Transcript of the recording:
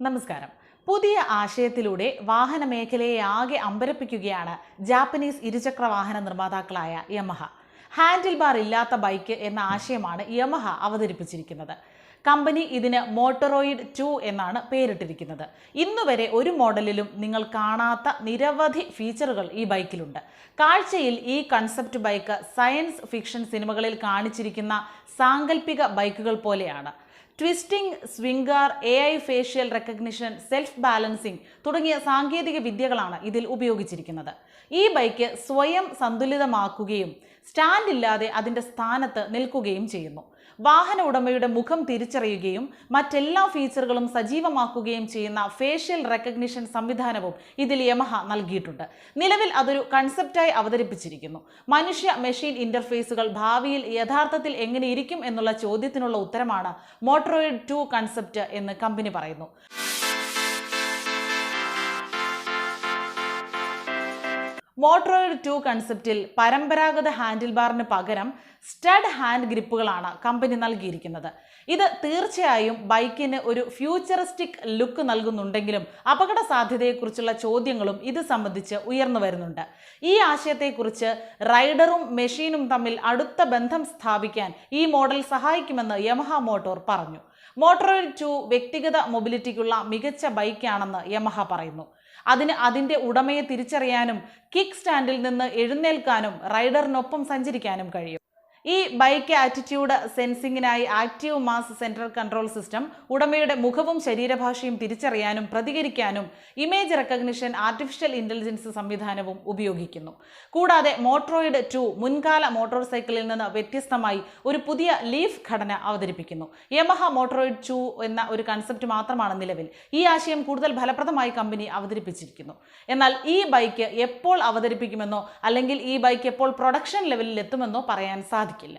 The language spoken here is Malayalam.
നമസ്കാരം. പുതിയ ആശയത്തിലൂടെ വാഹന മേഖലയെ ആകെ അമ്പരപ്പിക്കുകയാണ് ജാപ്പനീസ് ഇരുചക്ര വാഹന നിർമ്മാതാക്കളായ യമഹ. ഹാൻഡിൽ ബാർ ഇല്ലാത്ത ബൈക്ക് എന്ന ആശയമാണ് യമഹ അവതരിപ്പിച്ചിരിക്കുന്നത്. കമ്പനി ഇതിന് മോട്ടോറോയിഡ് ടു എന്നാണ് പേരിട്ടിരിക്കുന്നത്. ഇന്നുവരെ ഒരു മോഡലിലും നിങ്ങൾ കാണാത്ത നിരവധി ഫീച്ചറുകൾ ഈ ബൈക്കിലുണ്ട്. കാഴ്ചയിൽ ഈ കൺസെപ്റ്റ് ബൈക്ക് സയൻസ് ഫിക്ഷൻ സിനിമകളിൽ കാണിച്ചിരിക്കുന്ന സാങ്കല്പിക ബൈക്കുകൾ പോലെയാണ്. Twisting swingarm A I facial recognition self balancing തുടങ്ങിയ സാങ്കേതിക വിദ്യകളാണ് ഇതിൽ ഉപയോഗിച്ചിരിക്കുന്നത്. ഈ ബൈക്ക് സ്വയം സന്തുലിതമാക്കുകയും സ്റ്റാൻഡ് ഇല്ലാതെ അതിന്റെ സ്ഥാനത്ത് നിൽക്കുകയും ചെയ്യുന്നു. വാഹന ഉടമയുടെ മുഖം തിരിച്ചറിയുകയും മറ്റെല്ലാ ഫീച്ചറുകളും സജീവമാക്കുകയും ചെയ്യുന്ന ഫേഷ്യൽ റെക്കഗ്നിഷൻ സംവിധാനവും ഇതിൽ യമഹ നൽകിയിട്ടുണ്ട്. നിലവിൽ അതൊരു കൺസെപ്റ്റായി അവതരിപ്പിച്ചിരിക്കുന്നു. മനുഷ്യ മെഷീൻ ഇന്റർഫേസുകൾ ഭാവിയിൽ യഥാർത്ഥത്തിൽ എങ്ങനെയിരിക്കും എന്നുള്ള ചോദ്യത്തിനുള്ള ഉത്തരമാണ് മോട്ടറോയിഡ് ടു കൺസെപ്റ്റ് എന്ന് കമ്പനി പറയുന്നു. മോട്ടറോയിഡ് ടു കൺസെപ്റ്റിൽ പരമ്പരാഗത ഹാൻഡിൽ ബാറിന് പകരം സ്റ്റഡ് ഹാൻഡ് ഗ്രിപ്പുകളാണ് കമ്പനി നൽകിയിരിക്കുന്നത്. ഇത് തീർച്ചയായും ബൈക്കിന് ഒരു ഫ്യൂച്ചറിസ്റ്റിക് ലുക്ക് നൽകുന്നുണ്ടെങ്കിലും അപകട സാധ്യതയെക്കുറിച്ചുള്ള ചോദ്യങ്ങളും ഇത് സംബന്ധിച്ച് ഉയർന്നു വരുന്നുണ്ട്. ഈ ആശയത്തെക്കുറിച്ച് റൈഡറും മെഷീനും തമ്മിൽ അടുത്ത ബന്ധം സ്ഥാപിക്കാൻ ഈ മോഡൽ സഹായിക്കുമെന്ന് യമഹ മോട്ടോർ പറഞ്ഞു. മോട്ടറോയിഡ് ടു വ്യക്തിഗത മൊബിലിറ്റിക്കുള്ള മികച്ച ബൈക്കാണെന്ന് യമഹ പറയുന്നു. അതിന് അതിന്റെ ഉടമയെ തിരിച്ചറിയാനും കിക്ക് സ്റ്റാൻഡിൽ നിന്ന് എഴുന്നേൽക്കാനും റൈഡറിനൊപ്പം സഞ്ചരിക്കാനും കഴിയും. ഈ bike attitude സെൻസിംഗിനായി active mass central control system ഉടമയുടെ മുഖവും ശരീരഭാഷയും തിരിച്ചറിയാനും പ്രതികരിക്കാനും ഇമേജ് റെക്കഗ്നിഷൻ ആർട്ടിഫിഷ്യൽ ഇന്റലിജൻസ് സംവിധാനവും ഉപയോഗിക്കുന്നു. കൂടാതെ മോട്രോയിഡ് ടു മുൻകാല മോട്ടോർ സൈക്കിളിൽ നിന്ന് വ്യത്യസ്തമായി ഒരു പുതിയ ലീഫ് ഘടന അവതരിപ്പിക്കുന്നു. യമഹ മോട്ടോറോയിഡ് ടു എന്ന ഒരു കൺസെപ്റ്റ് മാത്രമാണ് നിലവിൽ. ഈ ആശയം കൂടുതൽ ഫലപ്രദമായി കമ്പനി അവതരിപ്പിച്ചിരിക്കുന്നു. എന്നാൽ ഈ ബൈക്ക് എപ്പോൾ അവതരിപ്പിക്കുമെന്നോ അല്ലെങ്കിൽ ഈ ബൈക്ക് എപ്പോൾ പ്രൊഡക്ഷൻ ലെവലിൽ എത്തുമെന്നോ പറയാൻ സാധിക്കില്ല